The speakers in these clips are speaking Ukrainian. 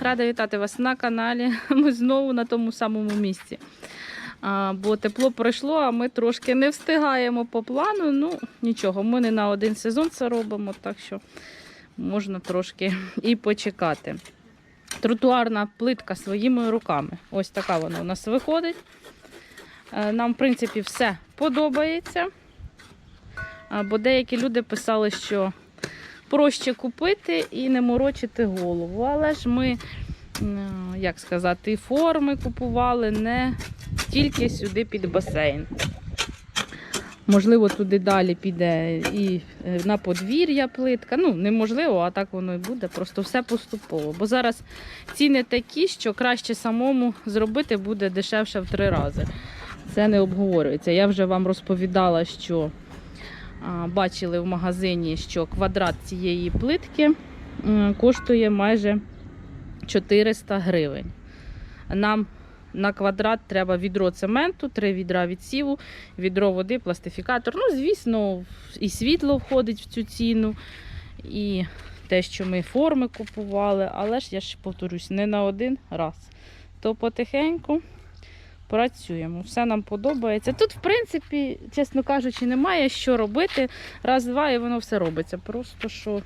Рада вітати вас на каналі. Ми знову на тому самому місці. А, бо тепло пройшло, а ми трошки не встигаємо по плану. Ну, нічого, ми не на один сезон це робимо, так що можна трошки і почекати. Тротуарна плитка своїми руками. Ось така вона у нас виходить. Е, Нам, в принципі, все подобається. Бо деякі люди писали, що проще купити і не морочити голову. Але ж ми, як сказати, форми купували не тільки сюди під басейн. Можливо, туди далі піде і е, на подвір'я плитка. Ну, неможливо, а так воно і буде. Просто все поступово. Бо зараз ціни такі, що краще самому зробити буде дешевше в три рази. Це не обговорюється. Я вже вам розповідала, що бачили в магазині, що квадрат цієї плитки коштує майже 400 гривень. Нам на квадрат треба відро цементу, три відра відсіву, відро води, пластифікатор. Ну, звісно, і світло входить в цю ціну, і те, що ми форми купували, але ж я ж повторюсь, не на один раз. То потихеньку працюємо. Все нам подобається. Тут, в принципі, чесно кажучи, немає що робити. Раз-два і воно все робиться. Просто що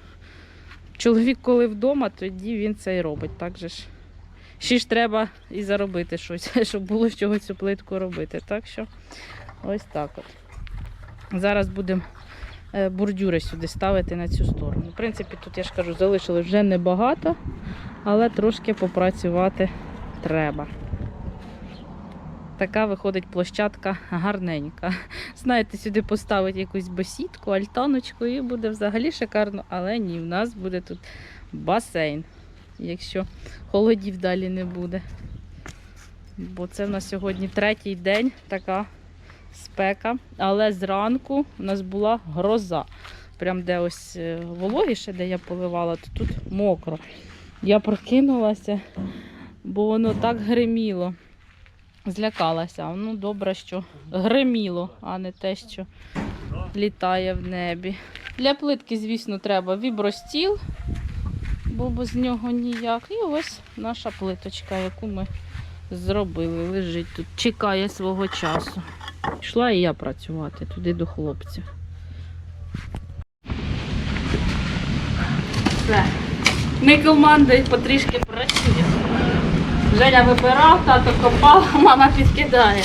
чоловік, коли вдома, тоді він це і робить. Так же ж. Ще ж треба і заробити щось, щоб було з чого цю плитку робити. Так що ось так от. Зараз будемо е, бордюри сюди ставити на цю сторону. В принципі, тут я ж кажу, залишили вже небагато, але трошки попрацювати треба. Така виходить площадка гарненька. Знаєте, сюди поставити якусь бесідку, альтаночку і буде взагалі шикарно, але ні, в нас буде тут басейн, якщо холодів далі не буде. Бо це в нас сьогодні третій день така спека. Але зранку у нас була гроза. Прям де ось е, вологіше, де я поливала, то тут мокро. Я прокинулася, бо воно так гриміло. Злякалася. Ну, добре, що гриміло, а не те, що літає в небі. Для плитки, звісно, треба вібростіл, бо без нього ніяк. І ось наша плиточка, яку ми зробили. Лежить тут, чекає свого часу. Йшла і я працювати туди до хлопців. Все. Ми командою потрішки. Женя вибирав, тато копав, мама підкидає.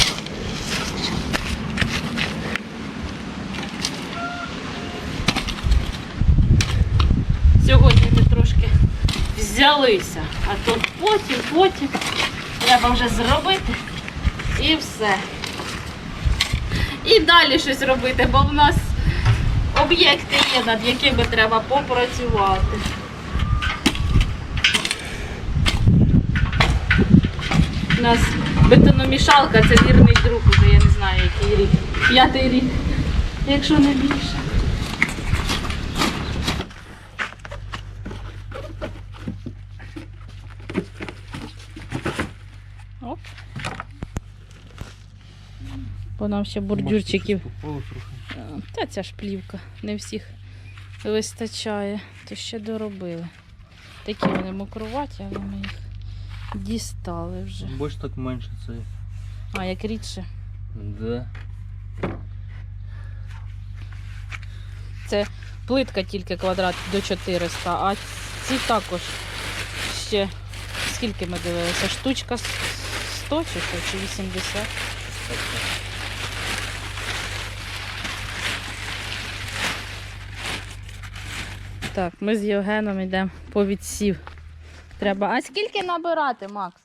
Сьогодні ми трошки взялися, а то потім, потім треба вже зробити і все. І далі щось робити, бо в нас об'єкти є, над якими треба попрацювати. У нас бетономішалка, це вірний друг, уже я не знаю, який рік. П'ятий рік, якщо не більше. Оп. Бо нам ще бордюрчиків. Та ця ж плівка, не всіх вистачає, то ще доробили. Такі вони мокруваті, але ми їх дістали вже. Больше так менше це. А, як рідше. Да. Це плитка тільки квадрат до 400, а ці також ще скільки ми дивилися? Штучка 100 чи що, чи 80? Так, ми з Євгеном йдемо по відсів. Треба. А скільки набирати, Макс?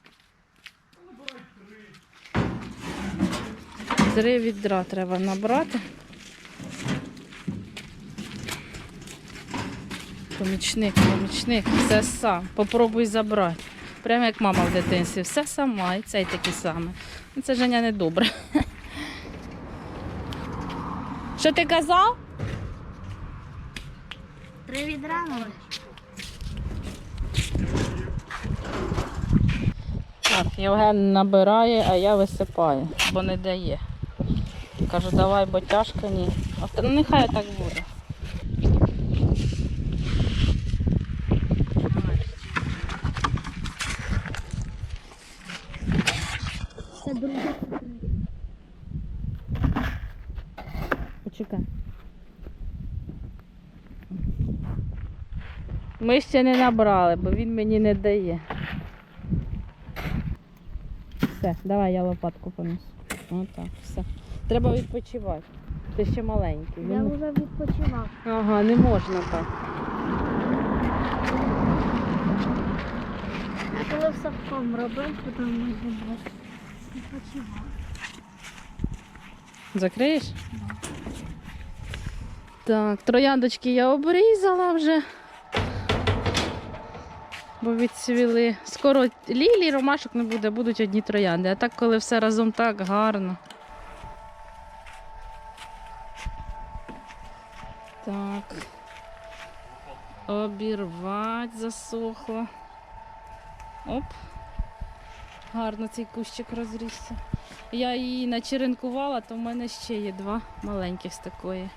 Три відра треба набрати. Помічник, помічник, все сам. Попробуй забрати. Прямо як мама в дитинстві. Все сама, і цей такий самий. Ну, Це Женя не добре. Що ти казав? Три відра може. Так, Євген набирає, а я висипаю, бо не дає. Кажу, давай, бо тяжко ні. Ну, нехай так буде. Це друге. Почекай. Ми ще не набрали, бо він мені не дає. Все, давай я лопатку понесу. Отак, все. Треба відпочивати. Ти ще маленький. Я вже відпочивав. Ага, не можна так. Я коли в совком робив, потім ми відпочивав. Закриєш? Так, трояндочки я обрізала вже. Бо відцвіли. Скоро лілій, ромашок не буде, будуть одні троянди. А так, коли все разом так гарно. Так. Обірвать засохло. Оп. Гарно цей кущик розрісся. Я її начеренкувала, то в мене ще є два маленьких з такої.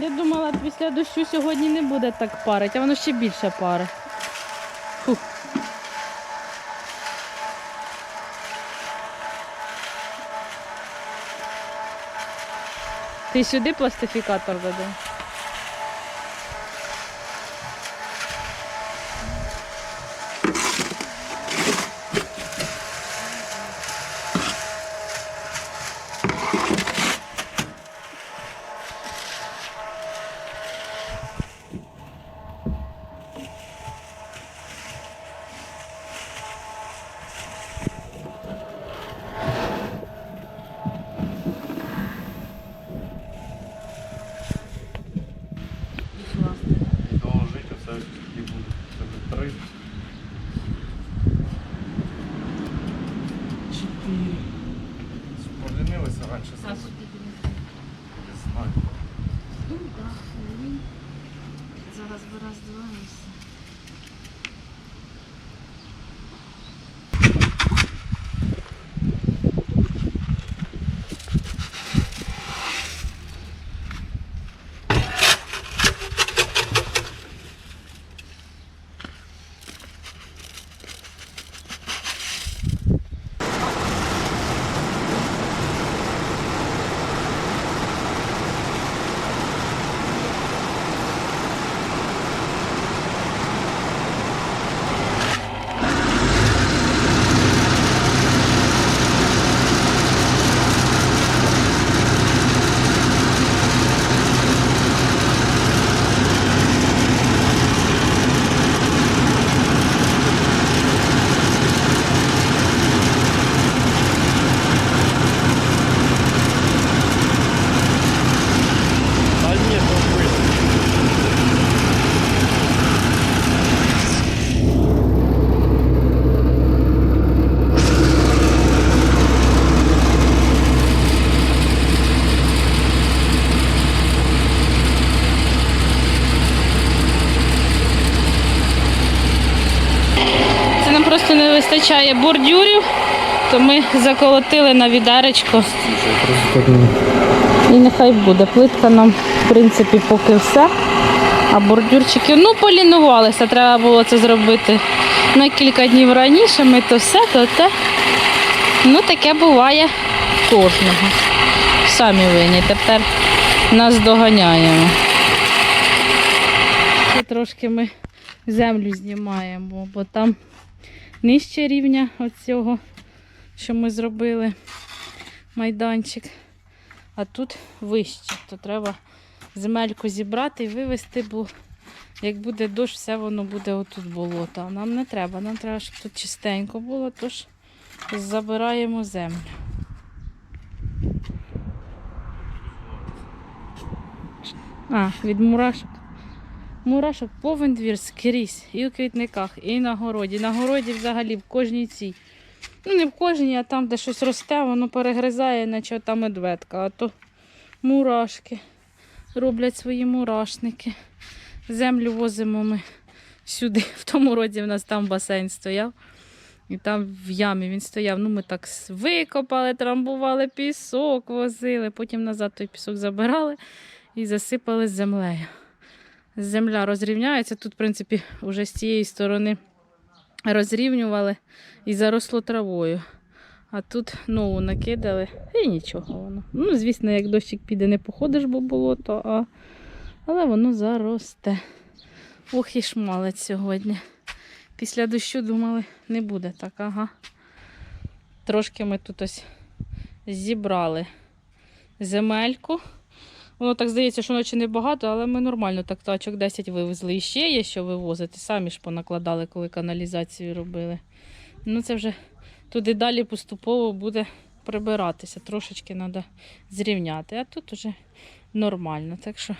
Я думала, після дощу сьогодні не буде так парить, а воно ще більше. Фух. Ти сюди пластифікатор веде? І доложити все ж таки буде. Це вже три. Чотири. Поленилися раніше зробити. Не знаю. Зараз би роздивимося. Та ні, то ви. Це нам просто не вистачає бордюрів, то ми заколотили на відеречко. І нехай буде. Плитка нам, в принципі, поки все. А бордюрчики, ну, полінувалися, треба було це зробити на кілька днів раніше. Ми то все, то те. Ну, таке буває кожного. Самі винні. Тепер нас доганяємо. Трошки ми землю знімаємо, бо там нижче рівня оцього, що ми зробили майданчик. А тут вище, то треба земельку зібрати і вивезти, бо як буде дощ, все воно буде отут болото. А нам не треба, нам треба, щоб тут чистенько було, тож забираємо землю. А, від мурашок. Мурашок повен двір скрізь. І у квітниках, і на городі. На городі взагалі в кожній цій. Ну, не в кожній, а там, де щось росте, воно перегризає, наче та медведка, а то мурашки. роблять свої мурашники. Землю возимо ми сюди. В тому році в нас там басейн стояв. І там в ямі він стояв. Ну, ми так викопали, трамбували пісок, возили, потім назад той пісок забирали і засипали землею. Земля розрівняється. Тут, в принципі, вже з цієї сторони розрівнювали і заросло травою. А тут нову накидали і нічого воно. Ну, звісно, як дощик піде, не походиш, бо болото, а... але воно заросте. Ох, і шмалець сьогодні. Після дощу думали, не буде так, ага. Трошки ми тут ось зібрали земельку. Воно так здається, що ночі небагато, але ми нормально так тачок 10 вивезли. І ще є що вивозити. Самі ж понакладали, коли каналізацію робили. Ну, це вже туди далі поступово буде прибиратися. Трошечки треба зрівняти. А тут уже нормально. Так що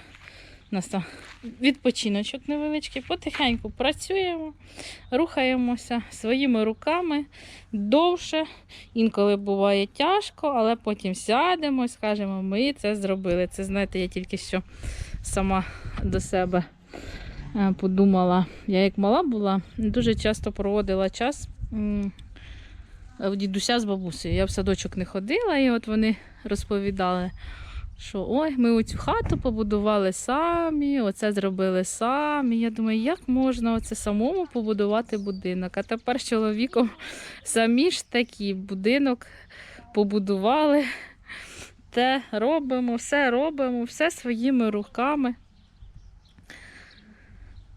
нас там відпочиночок невеличкий, потихеньку працюємо, рухаємося своїми руками довше. Інколи буває тяжко, але потім сядемо і скажемо, ми це зробили. Це, знаєте, я тільки що сама до себе е, подумала. Я як мала була, дуже часто проводила час у дідуся з бабусею. Я в садочок не ходила, і от вони розповідали, що ой, ми оцю хату побудували самі, оце зробили самі. Я думаю, як можна оце самому побудувати будинок? А тепер з чоловіком самі ж такі будинок побудували. Те робимо, все робимо, все своїми руками.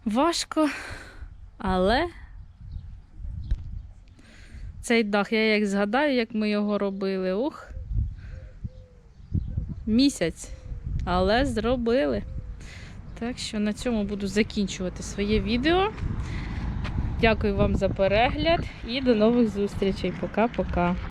Важко, але цей дах, я як згадаю, як ми його робили. Ух, місяць, але зробили. Так що на цьому буду закінчувати своє відео. Дякую вам за перегляд і до нових зустрічей. Пока-пока.